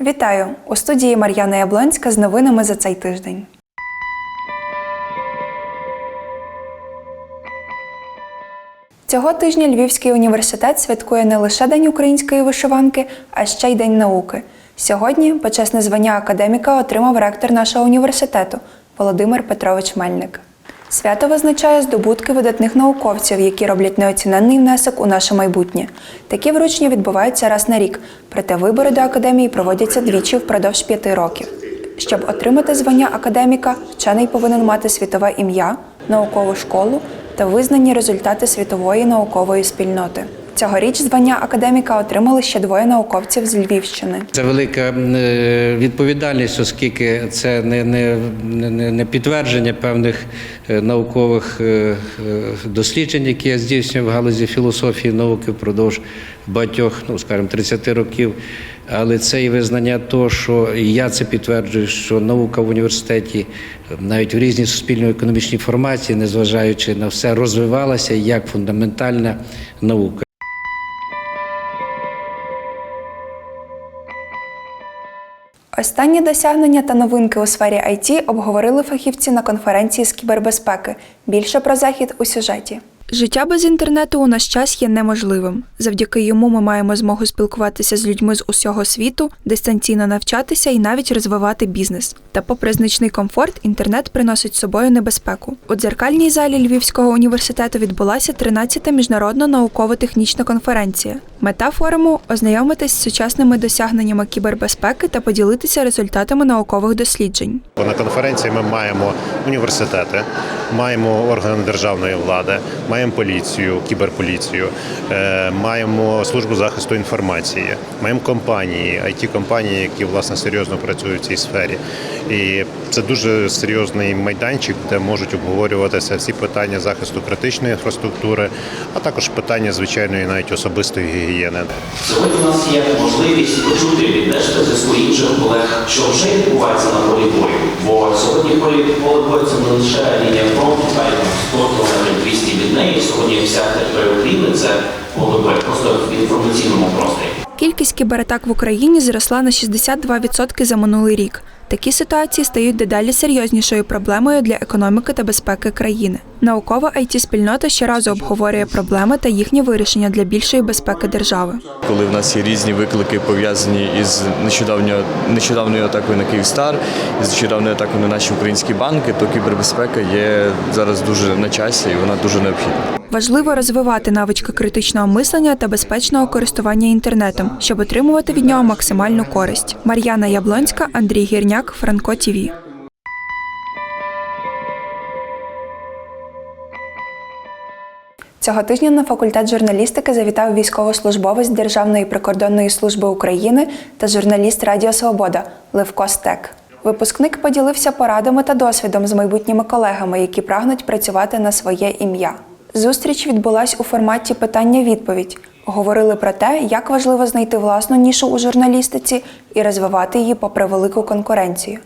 Вітаю! У студії Мар'яна Яблонська з новинами за цей тиждень. Цього тижня Львівський університет святкує не лише День української вишиванки, а ще й День науки. Сьогодні почесне звання академіка отримав ректор нашого університету Володимир Петрович Мельник. Свято визначає здобутки видатних науковців, які роблять неоціненний внесок у наше майбутнє. Такі вручення відбуваються раз на рік, проте вибори до академії проводяться двічі впродовж п'яти років. Щоб отримати звання академіка, вчений повинен мати світове ім'я, наукову школу та визнані результати світової наукової спільноти. Цьогоріч звання академіка отримали ще двоє науковців з Львівщини. Це велика е, відповідальність, оскільки це не, не, не, не підтвердження певних е, наукових е, досліджень, які я здійснюю в галузі філософії науки впродовж багатьох, ну скажімо, 30 років. Але це і визнання того, що і я це підтверджую, що наука в університеті навіть в різній суспільно-економічній формації, незважаючи на все, розвивалася як фундаментальна наука. Останні досягнення та новинки у сфері IT обговорили фахівці на конференції з кібербезпеки. Більше про захід у сюжеті. Життя без інтернету у наш час є неможливим. Завдяки йому ми маємо змогу спілкуватися з людьми з усього світу, дистанційно навчатися і навіть розвивати бізнес. Та, попри значний комфорт, інтернет приносить з собою небезпеку. У дзеркальній залі Львівського університету відбулася 13-та міжнародна науково-технічна конференція. Мета форуму ознайомитись з сучасними досягненнями кібербезпеки та поділитися результатами наукових досліджень. На конференції ми маємо університети, маємо органи державної влади, маємо поліцію, кіберполіцію, е, маємо службу захисту інформації, маємо компанії, it компанії, які власне серйозно працюють в цій сфері. І це дуже серйозний майданчик, де можуть обговорюватися всі питання захисту критичної інфраструктури, а також питання звичайної навіть особистої гігієни. Сьогодні у нас є можливість почути віднести зі своїх інших колег, що вже відбувається на полі бою. Бо сьогодні полі поле бою це не лише лінія фронту, та й 100 кілометрів 200 від неї. Сьогодні вся територія України це поле бою, просто в інформаційному просторі. Кількість кібератак в Україні зросла на 62% за минулий рік. Такі ситуації стають дедалі серйознішою проблемою для економіки та безпеки країни. Наукова it спільнота щоразу обговорює проблеми та їхнє вирішення для більшої безпеки держави. коли в нас є різні виклики пов'язані із нещодавньою нещодавною атакою на Київстар, із нещодавною атакою на наші українські банки, то кібербезпека є зараз дуже на часі і вона дуже необхідна. Важливо розвивати навички критичного мислення та безпечного користування інтернетом, щоб отримувати від нього максимальну користь. Мар'яна Яблонська, Андрій Гірняк, Франко ТІВІ. Цього тижня на факультет журналістики завітав військовослужбовець Державної прикордонної служби України та журналіст Радіо Свобода Левко Стек. Випускник поділився порадами та досвідом з майбутніми колегами, які прагнуть працювати на своє ім'я. Зустріч відбулась у форматі питання-відповідь. Говорили про те, як важливо знайти власну нішу у журналістиці і розвивати її попри велику конкуренцію.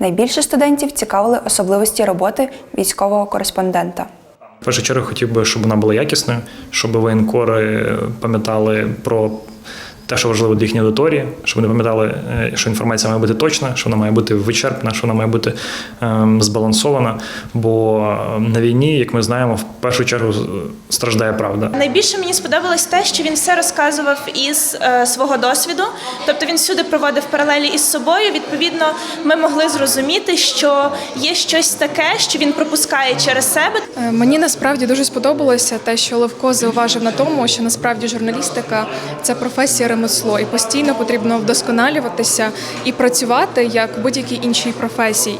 Найбільше студентів цікавили особливості роботи військового кореспондента. В першу чергу хотів би, щоб вона була якісною, щоб воєнкори пам'ятали про те, що важливо для їхньої аудиторії, щоб вони пам'ятали, е, що інформація має бути точна, що вона має бути вичерпна, що вона має бути ем, збалансована. Бо е, на війні, як ми знаємо, в першу чергу страждає правда. Найбільше мені сподобалось те, що він все розказував із е, свого досвіду, тобто він всюди проводив паралелі із собою. Відповідно, ми могли зрозуміти, що є щось таке, що він пропускає через себе. Е, Мені насправді дуже сподобалося те, що Левко зауважив на тому, що насправді журналістика це професія ремесло, і постійно потрібно вдосконалюватися і працювати як будь-якій іншій професії.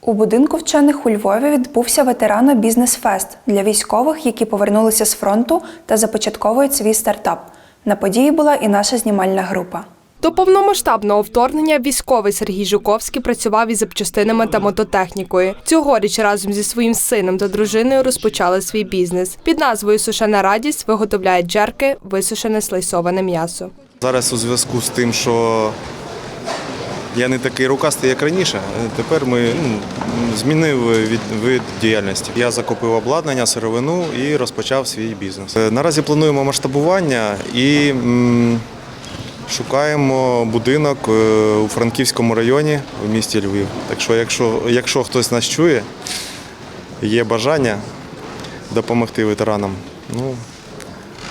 У будинку вчених у Львові відбувся ветерано бізнес-фест для військових, які повернулися з фронту та започатковують свій стартап. На події була і наша знімальна група. До повномасштабного вторгнення військовий Сергій Жуковський працював із запчастинами та мототехнікою. Цьогоріч разом зі своїм сином та дружиною розпочали свій бізнес. Під назвою Сушена радість виготовляють джерки, висушене слайсоване м'ясо. Зараз у зв'язку з тим, що я не такий рукастий, як раніше. Тепер ми ну, змінив від, вид діяльності. Я закупив обладнання, сировину і розпочав свій бізнес. Е, Наразі плануємо масштабування і м, шукаємо будинок е, у Франківському районі в місті Львів. Так що, якщо, якщо хтось нас чує, є бажання допомогти ветеранам, ну,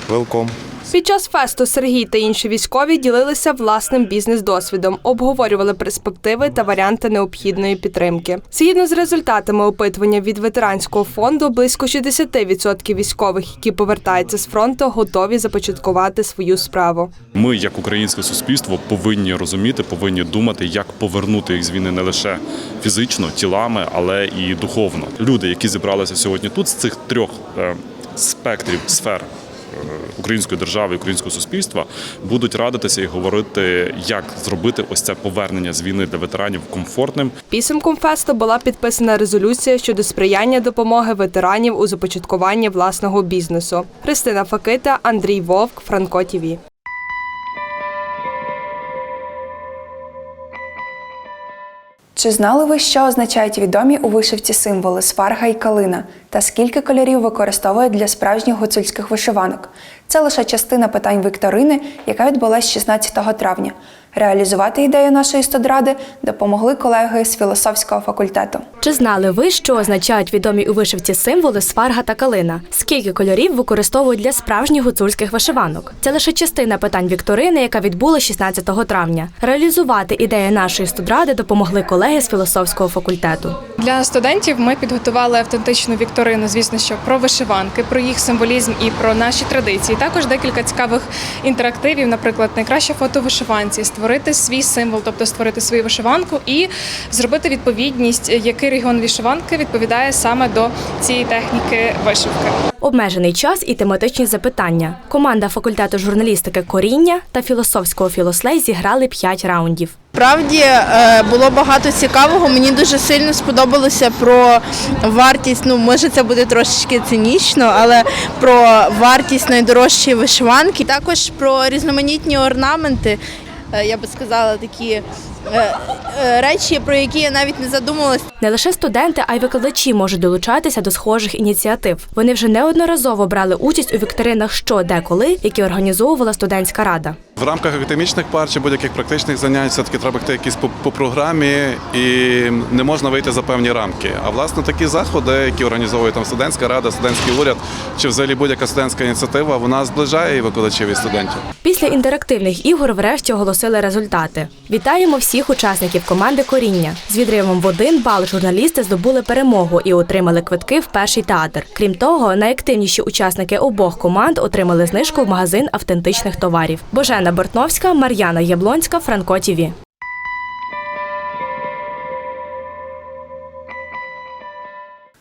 велком. Під час фесту Сергій та інші військові ділилися власним бізнес-досвідом, обговорювали перспективи та варіанти необхідної підтримки. Згідно з результатами опитування від ветеранського фонду, близько 60% військових, які повертаються з фронту, готові започаткувати свою справу. Ми, як українське суспільство, повинні розуміти, повинні думати, як повернути їх з війни не лише фізично, тілами, але і духовно. Люди, які зібралися сьогодні тут з цих трьох е, спектрів сфер. Е, Української держави, українського суспільства будуть радитися і говорити, як зробити ось це повернення з війни для ветеранів комфортним Підсумком фесту була підписана резолюція щодо сприяння допомоги ветеранів у започаткуванні власного бізнесу. Христина Факита, Андрій Вовк, Франко ТІВІ. Чи знали ви, що означають відомі у вишивці символи сварга і калина, та скільки кольорів використовують для справжніх гуцульських вишиванок? Це лише частина питань вікторини, яка відбулась 16 травня. Реалізувати ідею нашої студради допомогли колеги з філософського факультету. Чи знали ви, що означають відомі у вишивці символи сварга та калина? Скільки кольорів використовують для справжніх гуцульських вишиванок? Це лише частина питань вікторини, яка відбула 16 травня. Реалізувати ідею нашої студради допомогли колеги з філософського факультету. Для студентів ми підготували автентичну вікторину, звісно, що про вишиванки, про їх символізм і про наші традиції. Також декілька цікавих інтерактивів, наприклад, найкраще фото вишиванці, створити свій символ, тобто створити свою вишиванку і зробити відповідність, який регіон вишиванки відповідає саме до цієї техніки вишивки. Обмежений час і тематичні запитання. Команда факультету журналістики Коріння та філософського філослей зіграли 5 раундів. Справді е, було багато цікавого. Мені дуже сильно сподобалося про вартість. Ну, може, це буде трошечки цинічно, але про вартість найдорожчої вишиванки. Також про різноманітні орнаменти. Е, Я би сказала, такі е, е, речі, про які я навіть не задумувалась. Не лише студенти, а й викладачі можуть долучатися до схожих ініціатив. Вони вже неодноразово брали участь у вікторинах що де коли, які організовувала студентська рада. В рамках академічних пар чи будь-яких практичних занять все-таки треба йти якісь по, по програмі і не можна вийти за певні рамки. А власне такі заходи, які організовує там студентська рада, студентський уряд чи взагалі будь-яка студентська ініціатива, вона зближає і викладачів і студентів. Після інтерактивних ігор врешті оголосили результати. Вітаємо всіх учасників команди Коріння. З відривом в один бал журналісти здобули перемогу і отримали квитки в перший театр. Крім того, найактивніші учасники обох команд отримали знижку в магазин автентичних товарів. Божена Бортновська, Мар'яна Яблонська, Франко ТІВІ.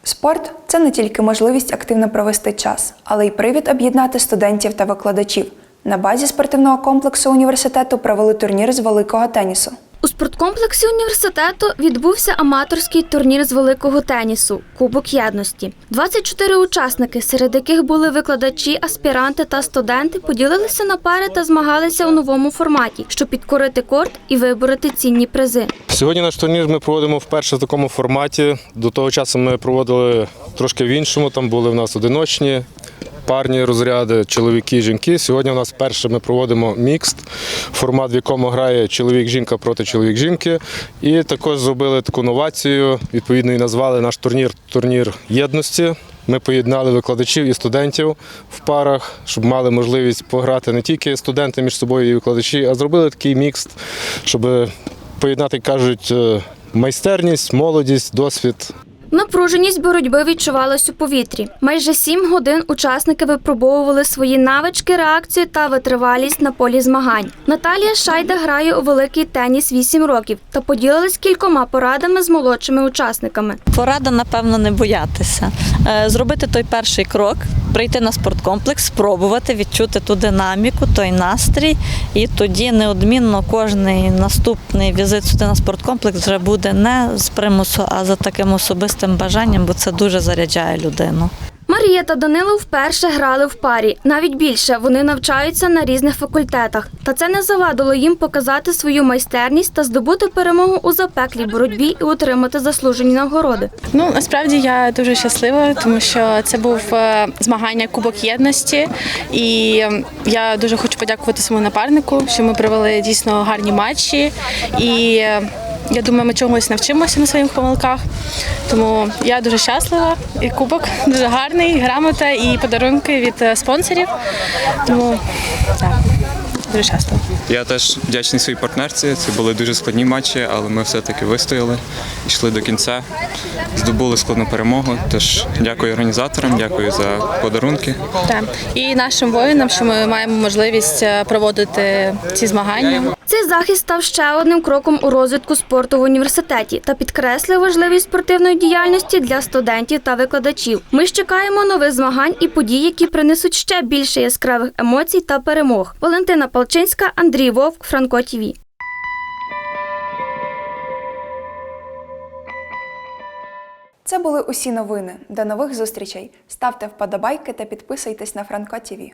Спорт це не тільки можливість активно провести час, але й привід об'єднати студентів та викладачів. На базі спортивного комплексу університету провели турнір з великого тенісу. У спорткомплексі університету відбувся аматорський турнір з великого тенісу Кубок єдності. 24 учасники, серед яких були викладачі, аспіранти та студенти, поділилися на пари та змагалися у новому форматі, щоб підкорити корт і вибороти цінні призи. Сьогодні наш турнір ми проводимо вперше в такому форматі. До того часу ми проводили трошки в іншому. Там були в нас одиночні парні розряди, чоловіки, жінки. Сьогодні у нас вперше ми проводимо мікст, формат, в якому грає чоловік-жінка проти чоловік-жінки. І також зробили таку новацію. Відповідно, і назвали наш турнір турнір єдності. Ми поєднали викладачів і студентів в парах, щоб мали можливість пограти не тільки студенти між собою і викладачі, а зробили такий мікс, щоб поєднати, кажуть, е, майстерність, молодість, досвід. Напруженість боротьби відчувалась у повітрі. Майже сім годин учасники випробовували свої навички, реакцію та витривалість на полі змагань. Наталія Шайда грає у великий теніс 8 років та поділилась кількома порадами з молодшими учасниками. Порада, напевно, не боятися. Е, Зробити той перший крок, прийти на спорткомплекс, спробувати відчути ту динаміку, той настрій, і тоді неодмінно кожний наступний візит сюди на спорткомплекс вже буде не з примусу, а за таким особистим бажанням, бо це дуже заряджає людину. Марія та Данило вперше грали в парі. Навіть більше вони навчаються на різних факультетах. Та це не завадило їм показати свою майстерність та здобути перемогу у запеклій боротьбі і отримати заслужені нагороди. Ну насправді я дуже щаслива, тому що це був е, змагання Кубок єдності, і я дуже хочу подякувати своєму напарнику, що ми провели дійсно гарні матчі. І е, я думаю, ми чогось навчимося на своїх помилках. Тому я дуже щаслива. І кубок дуже гарний, грамота і подарунки від е, спонсорів. Тому так, дуже щаслива. Я теж вдячний своїй партнерці. Це були дуже складні матчі, але ми все-таки вистояли, йшли до кінця, здобули складну перемогу. Тож дякую організаторам, дякую за подарунки. Так. І нашим воїнам, що ми маємо можливість е, проводити ці змагання. Цей захід став ще одним кроком у розвитку спорту в університеті та підкреслив важливість спортивної діяльності для студентів та викладачів. Ми ж чекаємо нових змагань і подій, які принесуть ще більше яскравих емоцій та перемог. Валентина Палчинська, Андрій Вовк, Франко ТІВІ. Це були усі новини. До нових зустрічей. Ставте вподобайки та підписуйтесь на Франко ТІВІ.